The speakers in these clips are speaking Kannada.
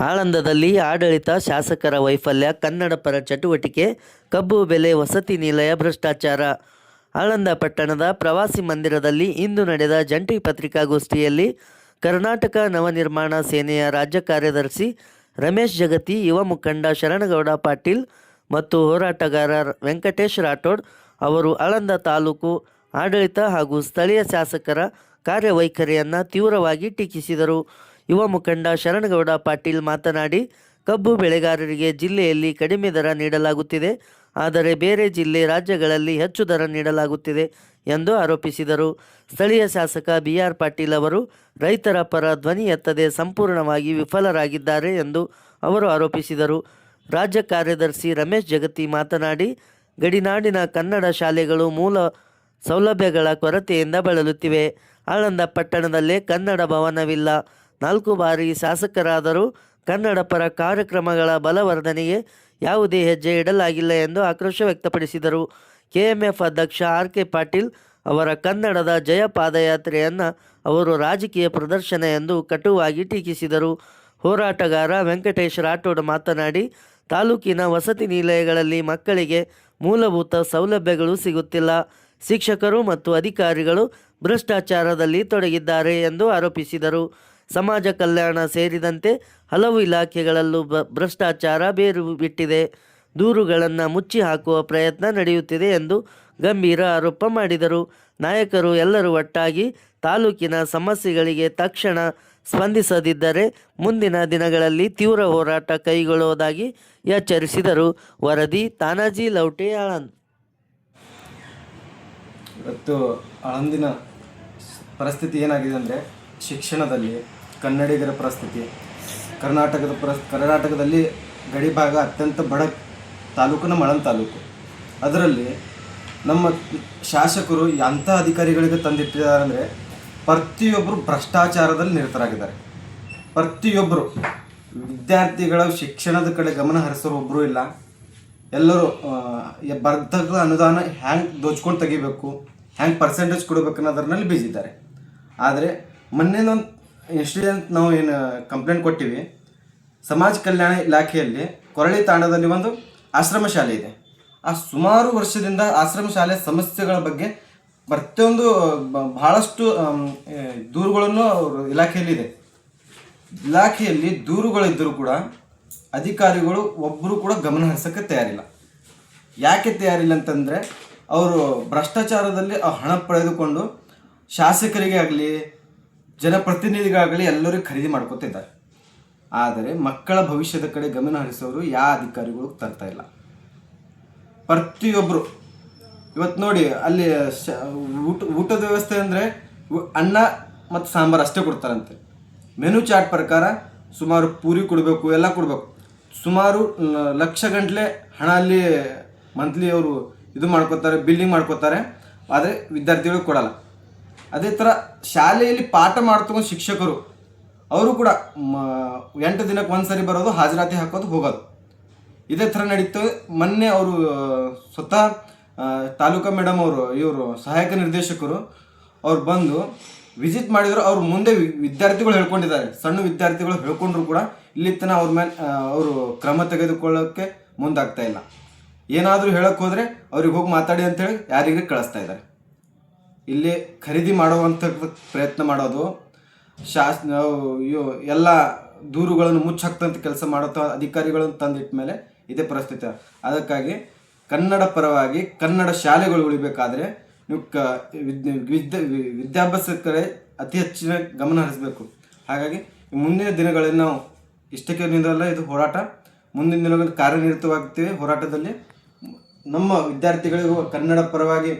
ಆಳಂದದಲ್ಲಿ ಆಡಳಿತ, ಶಾಸಕರ ವೈಫಲ್ಯ, ಕನ್ನಡ ಪರ ಚಟುವಟಿಕೆ, ಕಬ್ಬು ಬೆಲೆ, ವಸತಿ ನಿಲಯ ಭ್ರಷ್ಟಾಚಾರ. ಆಳಂದ ಪಟ್ಟಣದ ಪ್ರವಾಸಿ ಮಂದಿರದಲ್ಲಿ ಇಂದು ನಡೆದ ಜಂಟಿ ಪತ್ರಿಕಾಗೋಷ್ಠಿಯಲ್ಲಿ ಕರ್ನಾಟಕ ನವನಿರ್ಮಾಣ ಸೇನೆಯ ರಾಜ್ಯ ಕಾರ್ಯದರ್ಶಿ ರಮೇಶ್ ಜಗತಿ, ಯುವ ಮುಖಂಡ ಶರಣಗೌಡ ಪಾಟೀಲ್ ಮತ್ತು ಹೋರಾಟಗಾರ ವೆಂಕಟೇಶ್ ರಾಠೋಡ್ ಅವರು ಆಳಂದ ತಾಲೂಕು ಆಡಳಿತ ಹಾಗೂ ಸ್ಥಳೀಯ ಶಾಸಕರ ಕಾರ್ಯವೈಖರಿಯನ್ನು ತೀವ್ರವಾಗಿ ಟೀಕಿಸಿದರು. ಯುವ ಮುಖಂಡ ಶರಣಗೌಡ ಪಾಟೀಲ್ ಮಾತನಾಡಿ, ಕಬ್ಬು ಬೆಳೆಗಾರರಿಗೆ ಜಿಲ್ಲೆಯಲ್ಲಿ ಕಡಿಮೆ ದರ ನೀಡಲಾಗುತ್ತಿದೆ, ಆದರೆ ಬೇರೆ ಜಿಲ್ಲೆ ರಾಜ್ಯಗಳಲ್ಲಿ ಹೆಚ್ಚು ದರ ನೀಡಲಾಗುತ್ತಿದೆ ಎಂದು ಆರೋಪಿಸಿದರು. ಸ್ಥಳೀಯ ಶಾಸಕ ಬಿ ಆರ್ ಪಾಟೀಲ್ ಅವರು ರೈತರ ಪರ ಧ್ವನಿ ಎತ್ತದೆ ಸಂಪೂರ್ಣವಾಗಿ ವಿಫಲರಾಗಿದ್ದಾರೆ ಎಂದು ಅವರು ಆರೋಪಿಸಿದರು. ರಾಜ್ಯ ಕಾರ್ಯದರ್ಶಿ ರಮೇಶ್ ಜಗತಿ ಮಾತನಾಡಿ, ಗಡಿನಾಡಿನ ಕನ್ನಡ ಶಾಲೆಗಳು ಮೂಲ ಸೌಲಭ್ಯಗಳ ಕೊರತೆಯಿಂದ ಬಳಲುತ್ತಿವೆ. ಆಳಂದ ಪಟ್ಟಣದಲ್ಲೇ ಕನ್ನಡ ಭವನವಿಲ್ಲ. ನಾಲ್ಕು ಬಾರಿ ಶಾಸಕರಾದರೂ ಕನ್ನಡ ಪರ ಕಾರ್ಯಕ್ರಮಗಳ ಬಲವರ್ಧನೆಗೆ ಯಾವುದೇ ಹೆಜ್ಜೆ ಇಡಲಾಗಿಲ್ಲ ಎಂದು ಆಕ್ರೋಶ ವ್ಯಕ್ತಪಡಿಸಿದರು. ಕೆಎಂಎಫ್ ಅಧ್ಯಕ್ಷ ಆರ್ ಕೆ ಪಾಟೀಲ್ ಅವರ ಕನ್ನಡದ ಜಯ ಪಾದಯಾತ್ರೆಯನ್ನು ಅವರು ರಾಜಕೀಯ ಪ್ರದರ್ಶನ ಎಂದು ಕಟುವಾಗಿ ಟೀಕಿಸಿದರು. ಹೋರಾಟಗಾರ ವೆಂಕಟೇಶ್ ರಾಠೋಡ್ ಮಾತನಾಡಿ, ತಾಲೂಕಿನ ವಸತಿ ನಿಲಯಗಳಲ್ಲಿ ಮಕ್ಕಳಿಗೆ ಮೂಲಭೂತ ಸೌಲಭ್ಯಗಳು ಸಿಗುತ್ತಿಲ್ಲ. ಶಿಕ್ಷಕರು ಮತ್ತು ಅಧಿಕಾರಿಗಳು ಭ್ರಷ್ಟಾಚಾರದಲ್ಲಿ ತೊಡಗಿದ್ದಾರೆ ಎಂದು ಆರೋಪಿಸಿದರು. ಸಮಾಜ ಕಲ್ಯಾಣ ಸೇರಿದಂತೆ ಹಲವು ಇಲಾಖೆಗಳಲ್ಲೂ ಭ್ರಷ್ಟಾಚಾರ ಬೇರು ಬಿಟ್ಟಿದೆ ದೂರುಗಳನ್ನು ಮುಚ್ಚಿ ಹಾಕುವ ಪ್ರಯತ್ನ ನಡೆಯುತ್ತಿದೆ ಎಂದು ಗಂಭೀರ ಆರೋಪ ಮಾಡಿದರು. ನಾಯಕರು ಎಲ್ಲರೂ ಒಟ್ಟಾಗಿ ತಾಲೂಕಿನ ಸಮಸ್ಯೆಗಳಿಗೆ ತಕ್ಷಣ ಸ್ಪಂದಿಸದಿದ್ದರೆ ಮುಂದಿನ ದಿನಗಳಲ್ಲಿ ತೀವ್ರ ಹೋರಾಟ ಕೈಗೊಳ್ಳುವುದಾಗಿ ಎಚ್ಚರಿಸಿದರು. ವರದಿ ತಾನಾಜಿ ಲೌಟೆ ಆಳಂದ್ ಇವತ್ತು ಆಳಂದಿನ ಪರಿಸ್ಥಿತಿ ಏನಾಗಿದೆ ಅಂದರೆ ಶಿಕ್ಷಣದಲ್ಲಿ ಕನ್ನಡಿಗರ ಪರಿಸ್ಥಿತಿ. ಕರ್ನಾಟಕದ ಪರ ಕರ್ನಾಟಕದಲ್ಲಿ ಗಡಿ ಭಾಗ ಅತ್ಯಂತ ಬಡ ತಾಲೂಕು ನಮ್ಮ ಮಳನ್ ತಾಲೂಕು. ಅದರಲ್ಲಿ ನಮ್ಮ ಶಾಸಕರು ಎಂಥ ಅಧಿಕಾರಿಗಳಿಗೆ ತಂದಿಟ್ಟಿದ್ದಾರೆ ಅಂದರೆ ಪ್ರತಿಯೊಬ್ಬರು ಭ್ರಷ್ಟಾಚಾರದಲ್ಲಿ ನಿರತರಾಗಿದ್ದಾರೆ. ಪ್ರತಿಯೊಬ್ಬರು ವಿದ್ಯಾರ್ಥಿಗಳ ಶಿಕ್ಷಣದ ಕಡೆ ಗಮನ ಹರಿಸೋರು ಒಬ್ಬರು ಇಲ್ಲ. ಎಲ್ಲರೂ ಬರ್ಧಕ ಅನುದಾನ ಹ್ಯಾಂಗೆ ದೋಚ್ಕೊಂಡು ತೆಗಿಬೇಕು, ಹ್ಯಾಂಗೆ ಪರ್ಸೆಂಟೇಜ್ ಕೊಡಬೇಕು ಅನ್ನೋದ್ರಲ್ಲಿ ಬಿಜಿ ಇದ್ದಾರೆ ಆದರೆ ಮೊನ್ನೆದೊಂದು ಇನ್ಸಿಡೆಂಟ್ ನಾವು ಏನು ಕಂಪ್ಲೇಂಟ್ ಕೊಟ್ಟಿವಿ. ಸಮಾಜ ಕಲ್ಯಾಣ ಇಲಾಖೆಯಲ್ಲಿ ಕೊರಳಿ ತಾಂಡದಲ್ಲಿ ಒಂದು ಆಶ್ರಮ ಶಾಲೆ ಇದೆ. ಆ ಸುಮಾರು ವರ್ಷದಿಂದ ಆಶ್ರಮ ಶಾಲೆ ಸಮಸ್ಯೆಗಳ ಬಗ್ಗೆ ಪ್ರತಿಯೊಂದು ಬಹಳಷ್ಟು ದೂರುಗಳನ್ನು ಅವ್ರ ಇಲಾಖೆಯಲ್ಲಿ ಇದೆ ಇಲಾಖೆಯಲ್ಲಿ ದೂರುಗಳಿದ್ದರೂ ಕೂಡ ಅಧಿಕಾರಿಗಳು ಒಬ್ಬರು ಕೂಡ ಗಮನ ಹರಿಸೋಕ್ಕೆ ತಯಾರಿಲ್ಲ. ಯಾಕೆ ತಯಾರಿಲ್ಲ ಅಂತಂದರೆ, ಅವರು ಭ್ರಷ್ಟಾಚಾರದಲ್ಲಿ ಆ ಹಣ ಪಡೆದುಕೊಂಡು ಶಾಸಕರಿಗೆ ಆಗಲಿ ಜನಪ್ರತಿನಿಧಿಗಾಗಲಿ ಎಲ್ಲರೂ ಖರೀದಿ ಮಾಡ್ಕೊತಿದ್ದಾರೆ ಆದರೆ ಮಕ್ಕಳ ಭವಿಷ್ಯದ ಕಡೆ ಗಮನ ಹರಿಸೋರು ಯಾವ ಅಧಿಕಾರಿಗಳು ತರ್ತಾ ಇಲ್ಲ. ಪ್ರತಿಯೊಬ್ಬರು ಇವತ್ತು ನೋಡಿ ಅಲ್ಲಿ ಶ, ಊಟ, ಊಟದ ವ್ಯವಸ್ಥೆ ಅಂದರೆ ಅನ್ನ ಮತ್ತು ಸಾಂಬಾರು ಅಷ್ಟೇ ಕೊಡ್ತಾರಂತೆ. ಮೆನು ಚಾರ್ಟ್ ಪ್ರಕಾರ ಸುಮಾರು ಪೂರಿ ಕೊಡಬೇಕು, ಎಲ್ಲ ಕೊಡಬೇಕು. ಸುಮಾರು ಲಕ್ಷ ಗಂಟಲೆ ಹಣ ಅಲ್ಲಿ ಮಂತ್ಲಿ ಅವರು ಇದು ಮಾಡ್ಕೋತಾರೆ, ಬಿಲ್ಲಿಂಗ್ ಮಾಡ್ಕೋತಾರೆ. ಆದರೆ ವಿದ್ಯಾರ್ಥಿಗಳು ಕೊಡಲ್ಲ. ಅದೇ ಥರ ಶಾಲೆಯಲ್ಲಿ ಪಾಠ ಮಾಡ್ತಕ್ಕಂಥ ಶಿಕ್ಷಕರು, ಅವರು ಕೂಡ ಎಂಟು ದಿನಕ್ಕೆ ಒಂದು ಸರಿ ಬರೋದು, ಹಾಜರಾತಿ ಹಾಕೋದು, ಹೋಗೋದು. ಇದೇ ಥರ ನಡೀತು. ಮೊನ್ನೆ ಅವರು ಸ್ವತಃ ತಾಲೂಕಾ ಮೇಡಮ್ ಅವರು, ಇವರು ಸಹಾಯಕ ನಿರ್ದೇಶಕರು, ಅವ್ರು ಬಂದು ವಿಸಿಟ್ ಮಾಡಿದ್ರು. ಅವ್ರು ಮುಂದೆ ವಿದ್ಯಾರ್ಥಿಗಳು ಹೇಳ್ಕೊಂಡಿದ್ದಾರೆ. ಸಣ್ಣ ವಿದ್ಯಾರ್ಥಿಗಳು ಹೇಳ್ಕೊಂಡ್ರು ಕೂಡ ಇಲ್ಲಿ ತನಕ ಅವ್ರ ಮೇಲೆ ಅವರು ಕ್ರಮ ತೆಗೆದುಕೊಳ್ಳೋಕ್ಕೆ ಮುಂದಾಗ್ತಾ ಇಲ್ಲ. ಏನಾದರೂ ಹೇಳಕ್ಕೆ ಹೋದರೆ ಅವ್ರಿಗೆ ಹೋಗಿ ಮಾತಾಡಿ ಅಂತೇಳಿ ಯಾರಿಗೆ ಕಳಿಸ್ತಾ ಇದ್ದಾರೆ. ಇಲ್ಲಿ ಖರೀದಿ ಮಾಡುವಂಥ ಪ್ರಯತ್ನ ಮಾಡೋದು, ಶಾಸ್ ಇವು ಎಲ್ಲ ದೂರುಗಳನ್ನು ಮುಚ್ಚಾಕ್ತಂತ ಕೆಲಸ ಮಾಡುತ್ತ ಅಧಿಕಾರಿಗಳನ್ನು ತಂದಿಟ್ಟ ಮೇಲೆ ಇದೇ ಪರಿಸ್ಥಿತಿ. ಅದಕ್ಕಾಗಿ ಕನ್ನಡ ಪರವಾಗಿ ಕನ್ನಡ ಶಾಲೆಗಳು ಉಳಿಬೇಕಾದ್ರೆ ನೀವು ಕ ಕಡೆ ಅತಿ ಹೆಚ್ಚಿನ ಗಮನ ಹರಿಸಬೇಕು. ಹಾಗಾಗಿ ಮುಂದಿನ ದಿನಗಳಲ್ಲಿ ನಾವು ಇಷ್ಟಕ್ಕೆ ನಿಂದಲ್ಲ ಇದು ಹೋರಾಟ. ಮುಂದಿನ ದಿನಗಳಲ್ಲಿ ಕಾರ್ಯನಿರತವಾಗ್ತೀವಿ. ಹೋರಾಟದಲ್ಲಿ ನಮ್ಮ ವಿದ್ಯಾರ್ಥಿಗಳಿಗೂ ಕನ್ನಡ ಪರವಾಗಿ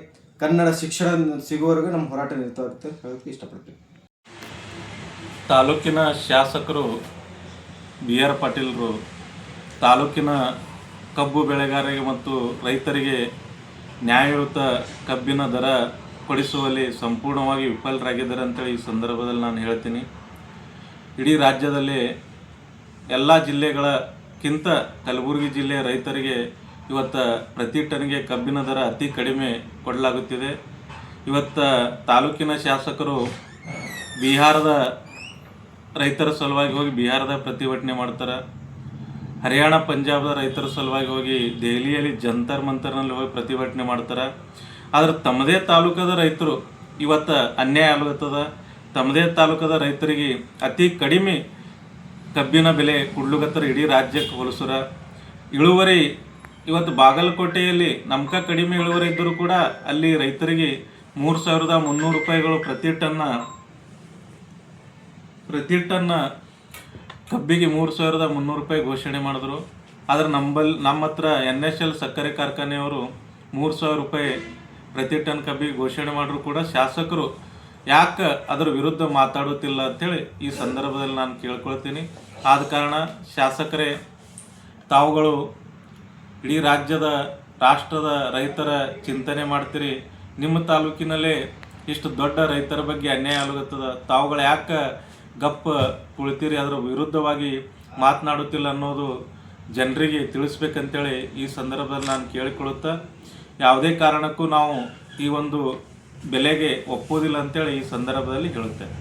ಕನ್ನಡ ಶಿಕ್ಷಣ ಸಿಗುವವರೆಗೂ ನಮ್ಮ ಹೋರಾಟ ನಿರತವಾಗುತ್ತೆ ಅಂತ ಹೇಳೋಕ್ಕೆ ಇಷ್ಟಪಡ್ತೀನಿ. ತಾಲೂಕಿನ ಶಾಸಕರು ಬಿ ಆರ್ ಪಾಟೀಲ್ರು, ತಾಲೂಕಿನ ಕಬ್ಬು ಬೆಳೆಗಾರರಿಗೆ ಮತ್ತು ರೈತರಿಗೆ ನ್ಯಾಯಯುತ ಕಬ್ಬಿನ ದರ ಕೊಡಿಸುವಲ್ಲಿ ಸಂಪೂರ್ಣವಾಗಿ ವಿಫಲರಾಗಿದ್ದಾರೆ ಅಂತೇಳಿ ಈ ಸಂದರ್ಭದಲ್ಲಿ ನಾನು ಹೇಳ್ತೀನಿ. ಇಡೀ ರಾಜ್ಯದಲ್ಲಿ ಎಲ್ಲ ಜಿಲ್ಲೆಗಳಕ್ಕಿಂತ ಕಲಬುರಗಿ ಜಿಲ್ಲೆಯ ರೈತರಿಗೆ ಇವತ್ತು ಪ್ರತಿ ಟನ್ಗೆ ಕಬ್ಬಿನ ದರ ಅತಿ ಕಡಿಮೆ ಕೊಡಲಾಗುತ್ತಿದೆ. ಇವತ್ತು ತಾಲೂಕಿನ ಶಾಸಕರು ಬಿಹಾರದ ರೈತರ ಸಲುವಾಗಿ ಹೋಗಿ ಬಿಹಾರದ ಪ್ರತಿಭಟನೆ ಮಾಡ್ತಾರೆ. ಹರಿಯಾಣ, ಪಂಜಾಬ್ದ ರೈತರ ಸಲುವಾಗಿ ಹೋಗಿ ದೆಹಲಿಯಲ್ಲಿ ಜಂತರ್ ಮಂತರ್ನಲ್ಲಿ ಹೋಗಿ ಪ್ರತಿಭಟನೆ ಮಾಡ್ತಾರೆ. ಆದ್ರೆ ತಮ್ಮದೇ ತಾಲೂಕದ ರೈತರು ಇವತ್ತು ಅನ್ಯಾಯ ಆಗ್ಲತ್ತದ. ತಮ್ಮದೇ ತಾಲೂಕದ ರೈತರಿಗೆ ಅತಿ ಕಡಿಮೆ ಕಬ್ಬಿನ ಬೆಲೆ ಕುಡ್ಲುಗತ್ತರ ಇಡೀ ರಾಜ್ಯಕ್ಕೆ ಹೋಲಿಸ್ರ. ಇಳುವರಿ ಇವತ್ತು ಬಾಗಲಕೋಟೆಯಲ್ಲಿ ನಮ್ಕ ಕಡಿಮೆ ಇಳುವರಿ ಇದ್ದರೂ ಕೂಡ ಅಲ್ಲಿ ರೈತರಿಗೆ ಮೂರು ಸಾವಿರದ ಮುನ್ನೂರು ರೂಪಾಯಿಗಳು ಪ್ರತಿ ಟನ್ನ ಪ್ರತಿ ಟನ್ನ ಕಬ್ಬಿಗೆ ಮೂರು ಸಾವಿರದ ಮುನ್ನೂರು ರೂಪಾಯಿ ಘೋಷಣೆ ಮಾಡಿದ್ರು. ಆದರೆ ನಂಬಲ್ಲಿ ನಮ್ಮ ಹತ್ರ ಎನ್ ಎಸ್ ಎಲ್ ಸಕ್ಕರೆ ಕಾರ್ಖಾನೆಯವರು ಮೂರು ಸಾವಿರ ರೂಪಾಯಿ ಪ್ರತಿ ಟನ್ ಕಬ್ಬಿಗೆ ಘೋಷಣೆ ಮಾಡಿದ್ರು ಕೂಡ ಶಾಸಕರು. ಯಾಕೆ ಅದರ ವಿರುದ್ಧ ಮಾತಾಡುತ್ತಿಲ್ಲ ಅಂಥೇಳಿ ಈ ಸಂದರ್ಭದಲ್ಲಿ ನಾನು ಕೇಳ್ಕೊಳ್ತೀನಿ. ಆದ ಕಾರಣ ಶಾಸಕರೇ, ತಾವುಗಳು ಇಡೀ ರಾಜ್ಯದ, ರಾಷ್ಟ್ರದ ರೈತರ ಚಿಂತನೆ ಮಾಡ್ತೀರಿ. ನಿಮ್ಮ ತಾಲೂಕಿನಲ್ಲೇ ಇಷ್ಟು ದೊಡ್ಡ ರೈತರ ಬಗ್ಗೆ ಅನ್ಯಾಯ ಆಗುತ್ತದೆ ತಾವುಗಳು ಯಾಕೆ ಗಪ್ಪ ಕುಳಿತೀರಿ? ಅದರ ವಿರುದ್ಧವಾಗಿ ಮಾತನಾಡುತ್ತಿಲ್ಲ ಅನ್ನೋದು ಜನರಿಗೆ ತಿಳಿಸ್ಬೇಕಂತೇಳಿ ಈ ಸಂದರ್ಭದಲ್ಲಿ ನಾನು ಕೇಳಿಕೊಳ್ಳುತ್ತಾ, ಯಾವುದೇ ಕಾರಣಕ್ಕೂ ನಾವು ಈ ಒಂದು ಬೆಲೆಗೆ ಒಪ್ಪೋದಿಲ್ಲ ಅಂತೇಳಿ ಈ ಸಂದರ್ಭದಲ್ಲಿ ಹೇಳುತ್ತೇನೆ.